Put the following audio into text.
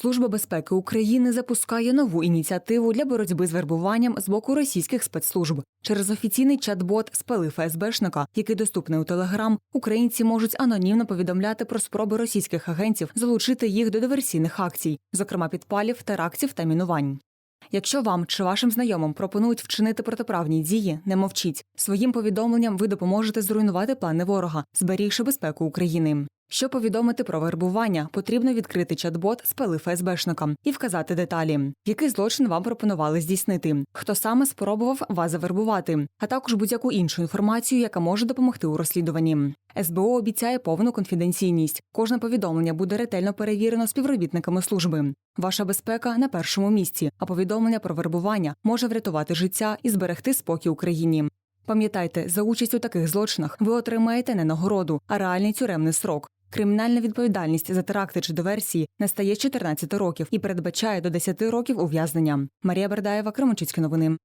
Служба безпеки України запускає нову ініціативу для боротьби з вербуванням з боку російських спецслужб. Через офіційний чат-бот «Спали ФСБшника», який доступний у Телеграм, українці можуть анонімно повідомляти про спроби російських агентів залучити їх до диверсійних акцій, зокрема підпалів, терактів та мінувань. Якщо вам чи вашим знайомим пропонують вчинити протиправні дії, не мовчіть. Своїм повідомленням ви допоможете зруйнувати плани ворога, зберігши безпеку України. Щоб повідомити про вербування, потрібно відкрити чат-бот спели ФСБшника і вказати деталі, який злочин вам пропонували здійснити, хто саме спробував вас завербувати, а також будь-яку іншу інформацію, яка може допомогти у розслідуванні. СБУ обіцяє повну конфіденційність. Кожне повідомлення буде ретельно перевірено співробітниками служби. Ваша безпека на першому місці, а повідомлення про вербування може врятувати життя і зберегти спокій Україні. Пам'ятайте, за участь у таких злочинах ви отримаєте не нагороду, а реальний тюремний срок. Кримінальна відповідальність за теракти чи диверсії настає з 14 років і передбачає до 10 років ув'язнення. Марія Бердаєва, Кременчуцькі новини.